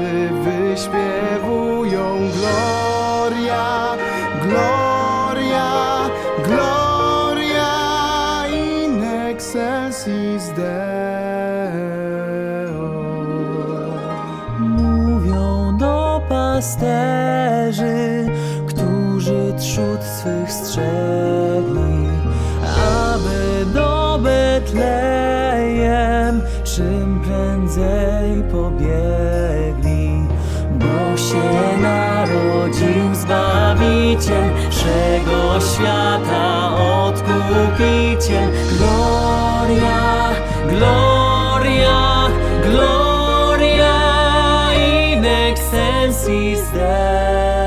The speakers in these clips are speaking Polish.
niebiosy wyśpiewują Gloria, Gloria, Gloria in excelsis Deo. Mówią do pasterzy, którzy trzód swych strzegli, aby do Betlejem czym prędzej pobiegli, bo się narodził Zbawiciel wszego świata, Odkupiciel. Gloria, Gloria, Gloria in excelsis Deo.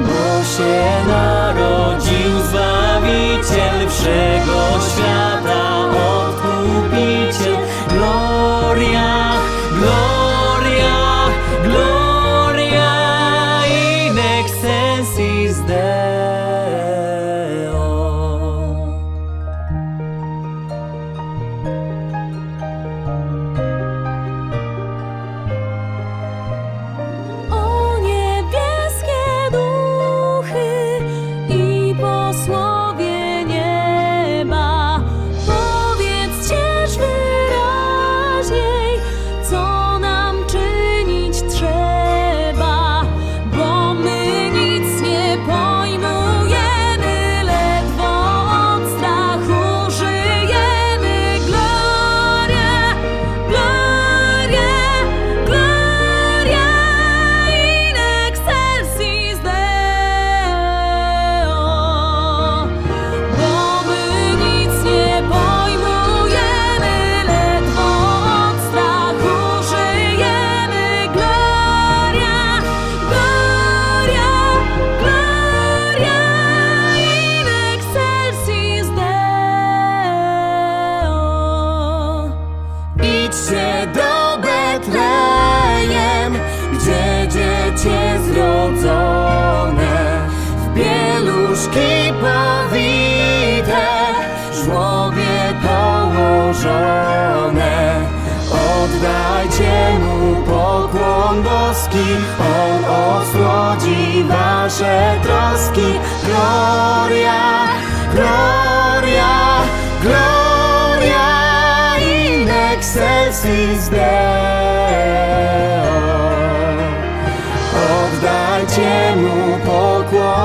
Bo się narodził Zbawiciel wszego powite, żłobie położone. Oddajcie mu pokłon boski, on osłodzi wasze troski. Gloria, Gloria, Gloria in excelsis Deo. Oddajcie mu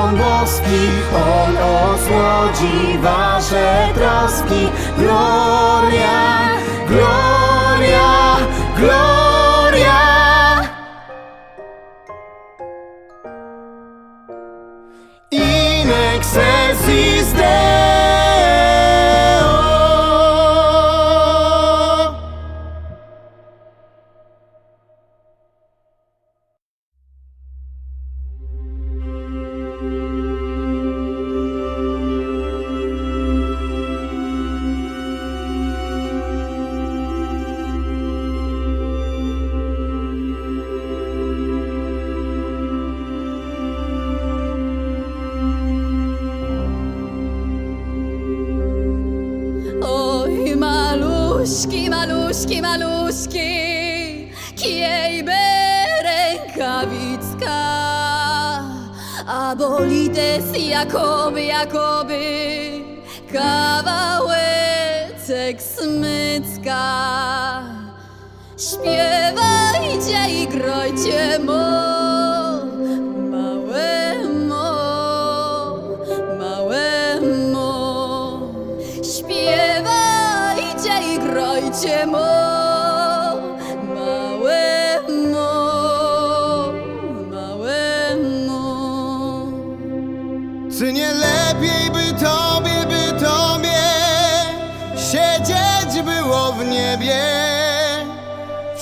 pokłon boski, on osłodzi wasze troski. Gloria, Gloria,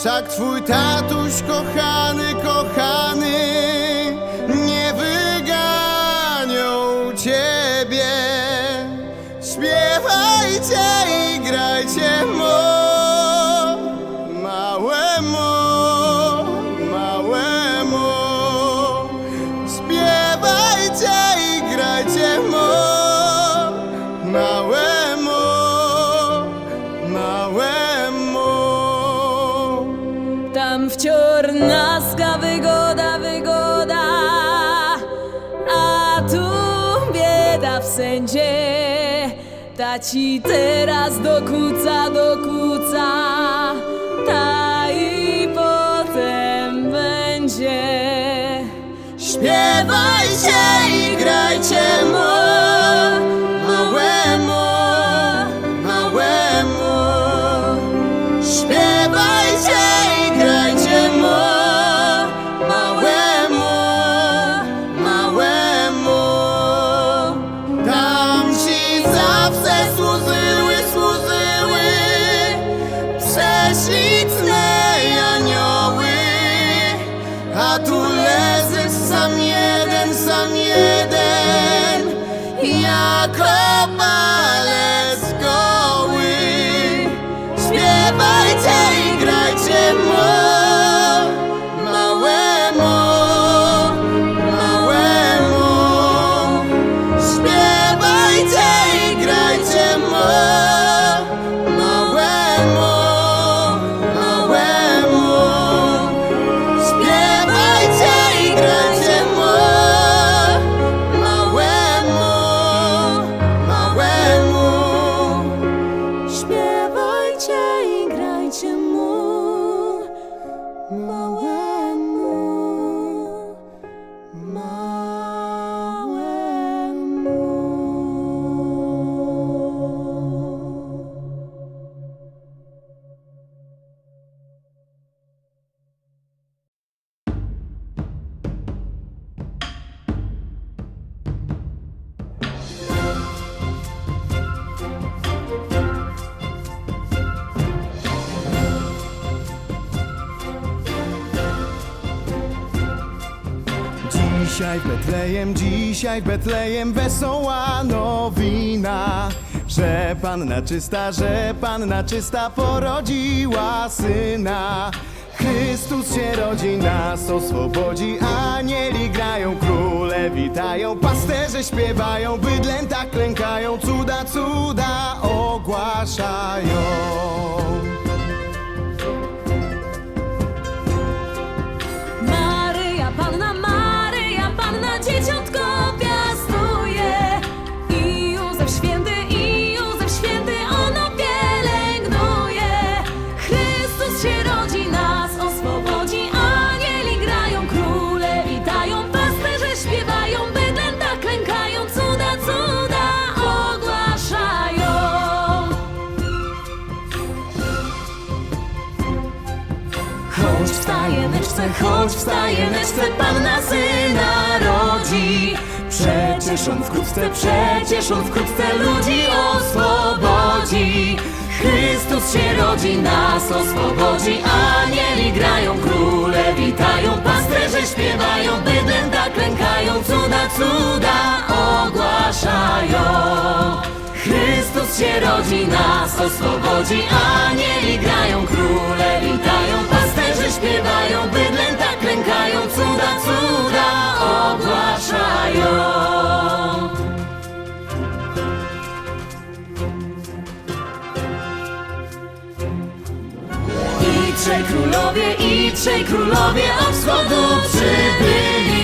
Wszak twój tatuś kochany, Ta ci teraz dokuca, dokuca, ta i potem będzie. Śpiewajcie i grajcie mo, Dzisiaj w Betlejem, dzisiaj w Betlejem wesoła nowina Że Panna czysta, że Panna czysta porodziła syna. Chrystus się rodzi, nas oswobodzi Anieli grają, króle witają Pasterze śpiewają, bydlęta klękają Cuda, cuda ogłaszają choć w stajeneczce Panna syna rodzi. Przecież on wkrótce, przecież on wkrótce ludzi oswobodzi. Chrystus się rodzi, nas oswobodzi. Anieli grają, króle witają Pasterze śpiewają, bydlęta klękają Cuda, cuda ogłaszają. Chrystus się rodzi, nas oswobodzi. Anieli grają, króle witają Pasterze śpiewają, bydlęta klękają Cuda, cuda ogłaszają. I trzej królowie, i trzej królowie od wschodu przybyli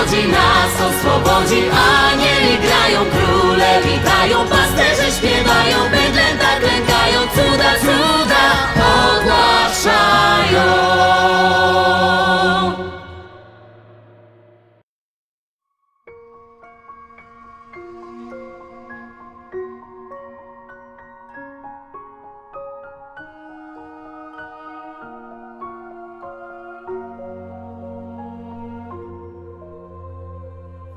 Chrystus się rodzi, nas oswobodzi Anieli grają, króle witają Pasterze śpiewają, bydlęta klękają Cuda, cuda ogłaszają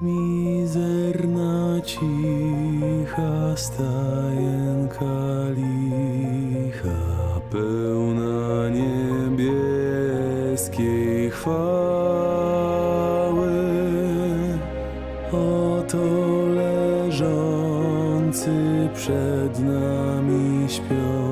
Mizerna cicha stajenka licha, pełna niebieskiej chwały. Oto leżący przed nami śpią.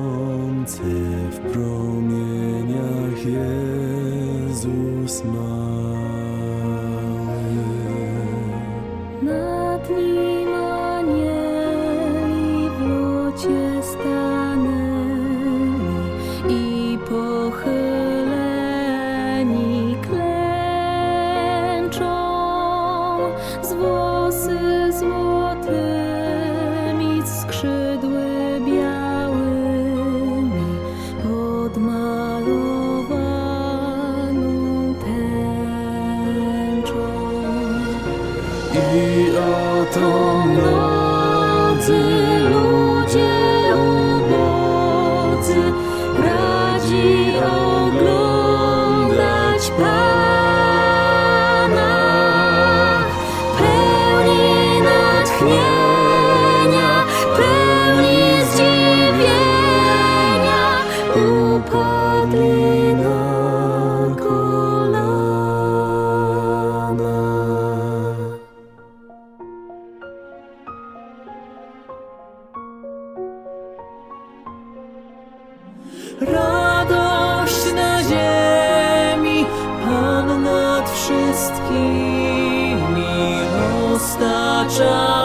着。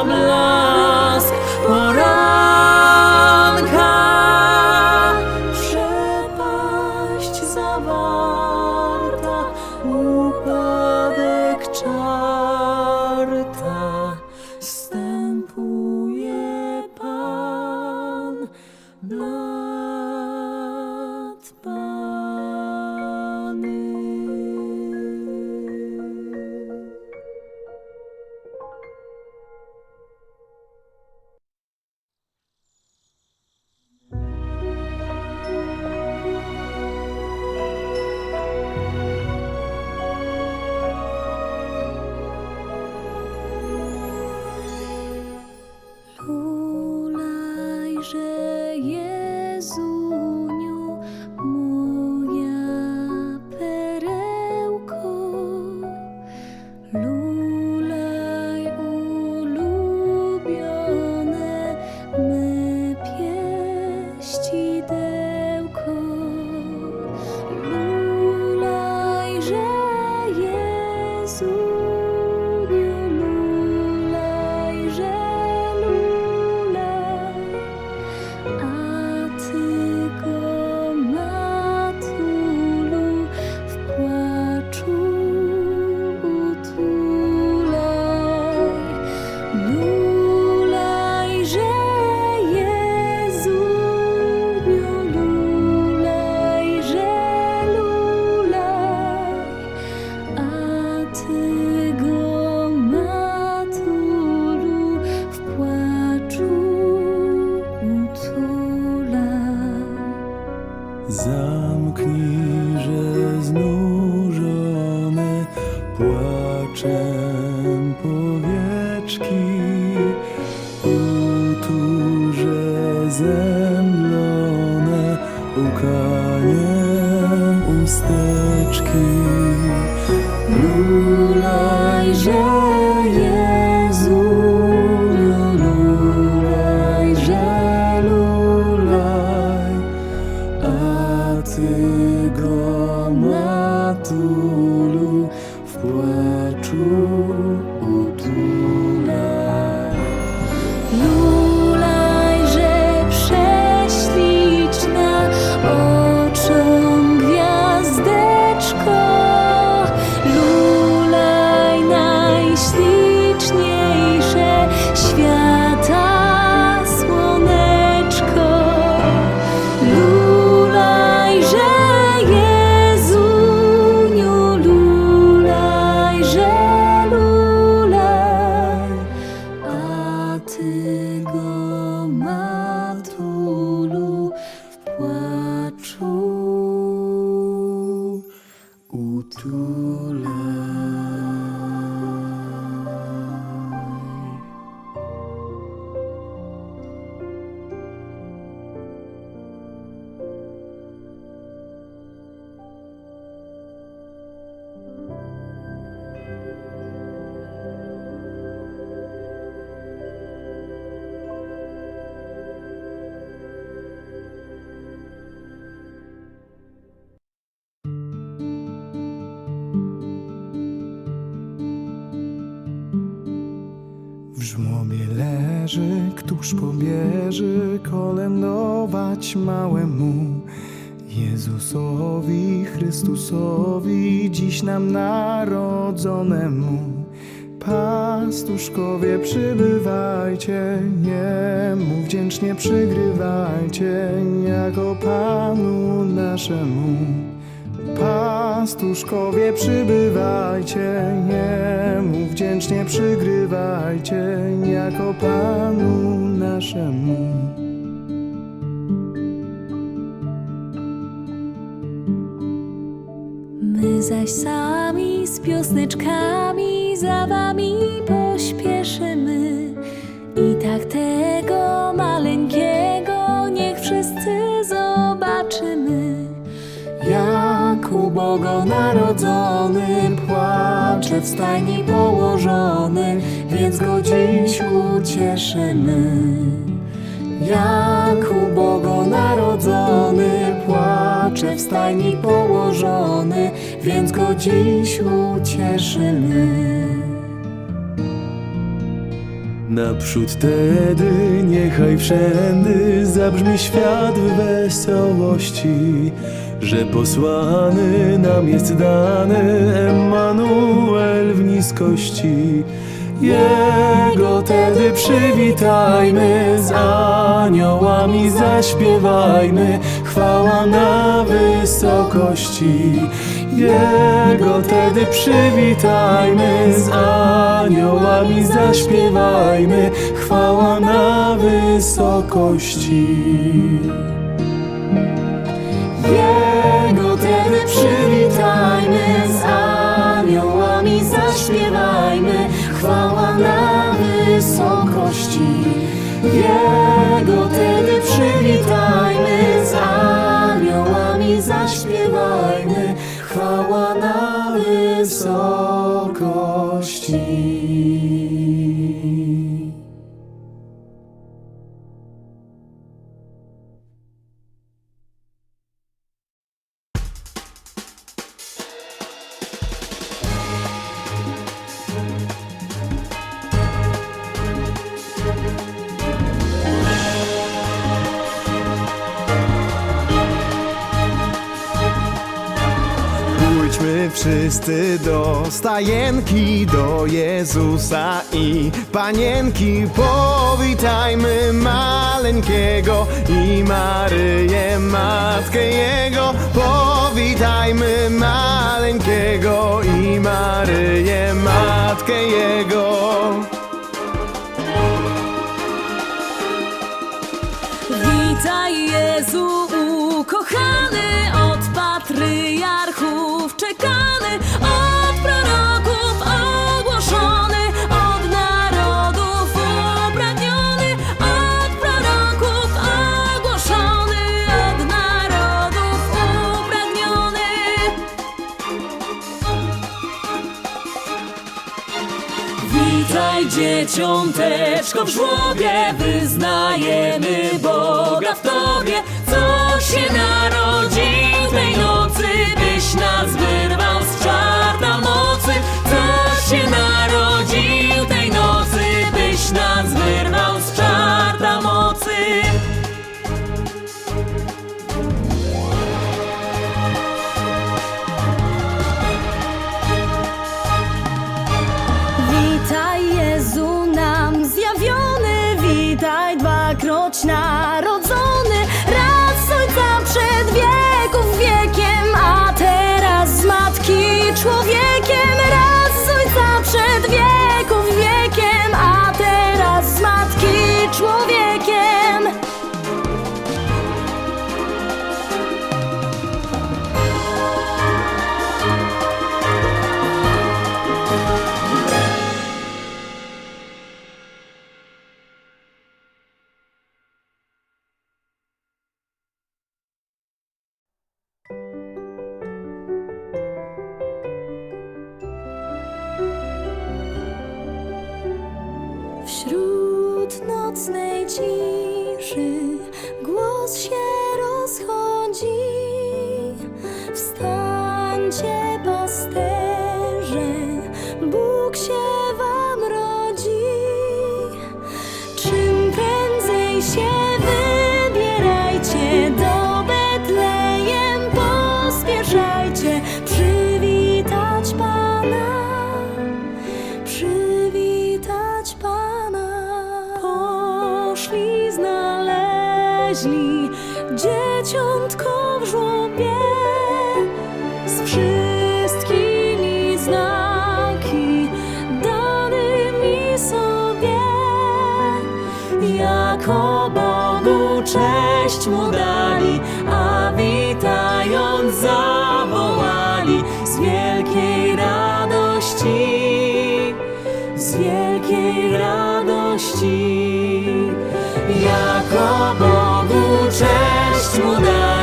Mierzy, któż pobierze kolędować małemu Jezusowi, Chrystusowi, dziś nam narodzonemu. Pastuszkowie przybywajcie, Niemu wdzięcznie przygrywajcie, jako Panu naszemu. Pastuszkowie przybywajcie, Niemu wdzięcznie przygrywajcie, jako Panu naszemu. My zaś sami z piosneczkami za wami pośpieszymy. I tak tego Jak ubogo narodzony Płacze w stajni położony Więc go dziś ucieszymy. Jak ubogo narodzony Płacze w stajni położony Więc go dziś ucieszymy. Naprzód tedy niechaj wszędy zabrzmi świat w wesołości, że posłany nam jest dany Emanuel w niskości. Jego tedy przywitajmy, z aniołami zaśpiewajmy, chwała na wysokości. Jego tedy przywitajmy, z aniołami zaśpiewajmy, chwała na wysokości. Jego Jego tedy przywitajmy, z aniołami zaśpiewajmy, chwała na wysokości. Do stajenki, do Jezusa i Panienki. Powitajmy maleńkiego i Maryję, Matkę Jego. Powitajmy maleńkiego i Maryję, Matkę Jego. Witaj Jezu ukochany od patriarchów dzieciąteczko w żłobie, wyznajemy Boga w Tobie, co się narodził tej nocy, nocnej ciszy głos się rozchodzi. Wstańcie, sobie, jako Bogu cześć mu dali, a witając zawołali z wielkiej radości, z wielkiej radości, jako Bogu cześć mu dali.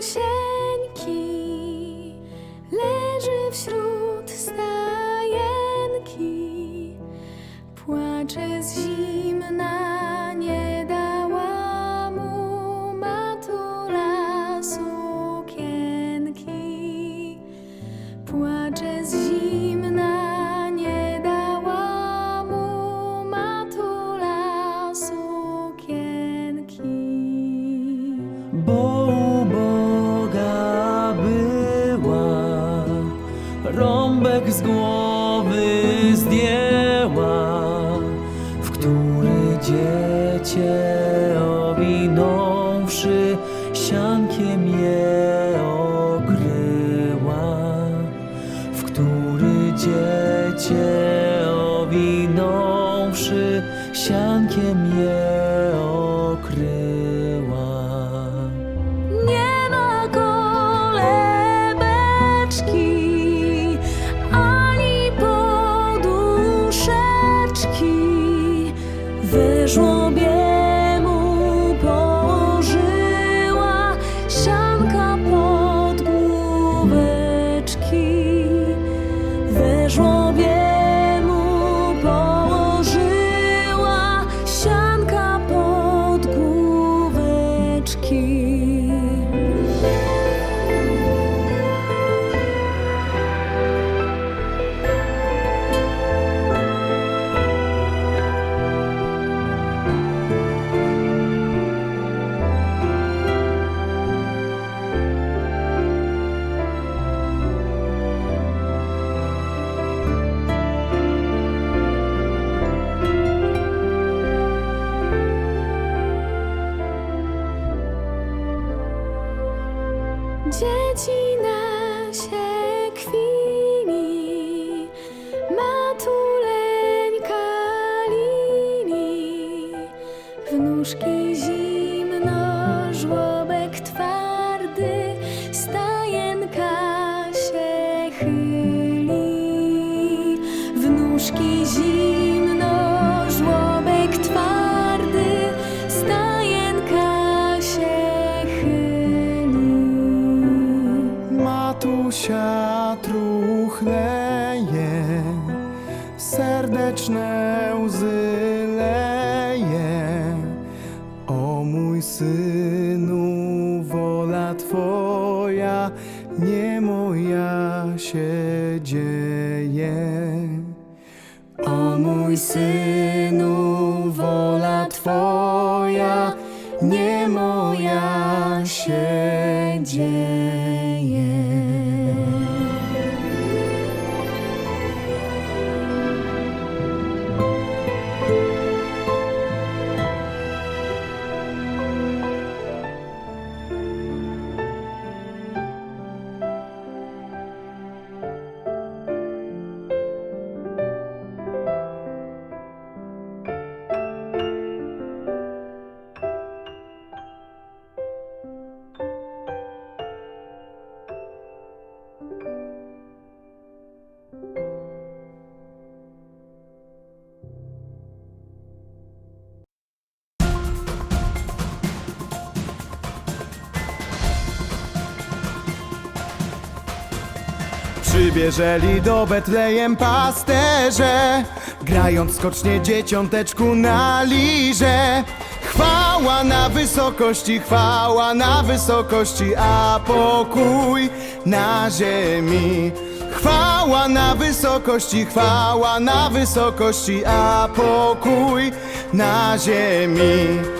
Malusieńki leży wśród cię mnie okryła. nie moja się dzieje. O mój synu, wola Twoja, nie moja się dzieje. Przybierzeli do Betlejem pasterze Grając skocznie dzieciąteczku na lirze. Chwała na wysokości, chwała na wysokości A pokój na ziemi. Chwała na wysokości, chwała na wysokości A pokój na ziemi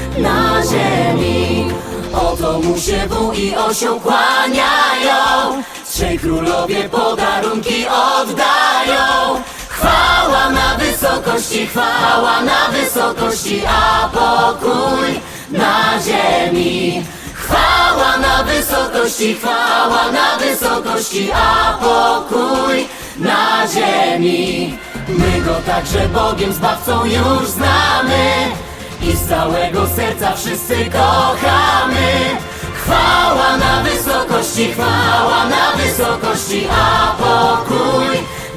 na ziemi. Oto mu się wół i kłaniają, trzej królowie podarunki oddają. Chwała na wysokości, chwała na wysokości, a pokój na ziemi. Chwała na wysokości, chwała na wysokości, a pokój na ziemi. My go także Bogiem Zbawcą już znamy i z całego serca wszyscy kochamy. Chwała na wysokości, chwała na wysokości, a pokój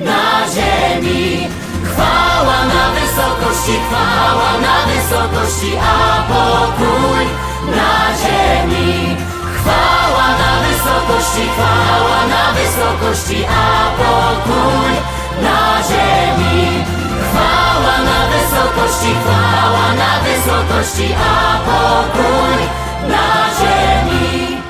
na ziemi. Chwała na wysokości, chwała na wysokości, a pokój na ziemi. Chwała na wysokości, chwała na wysokości, a pokój na ziemi. Chwała na wysokości, chwała na wysokości, a pokój na ziemi.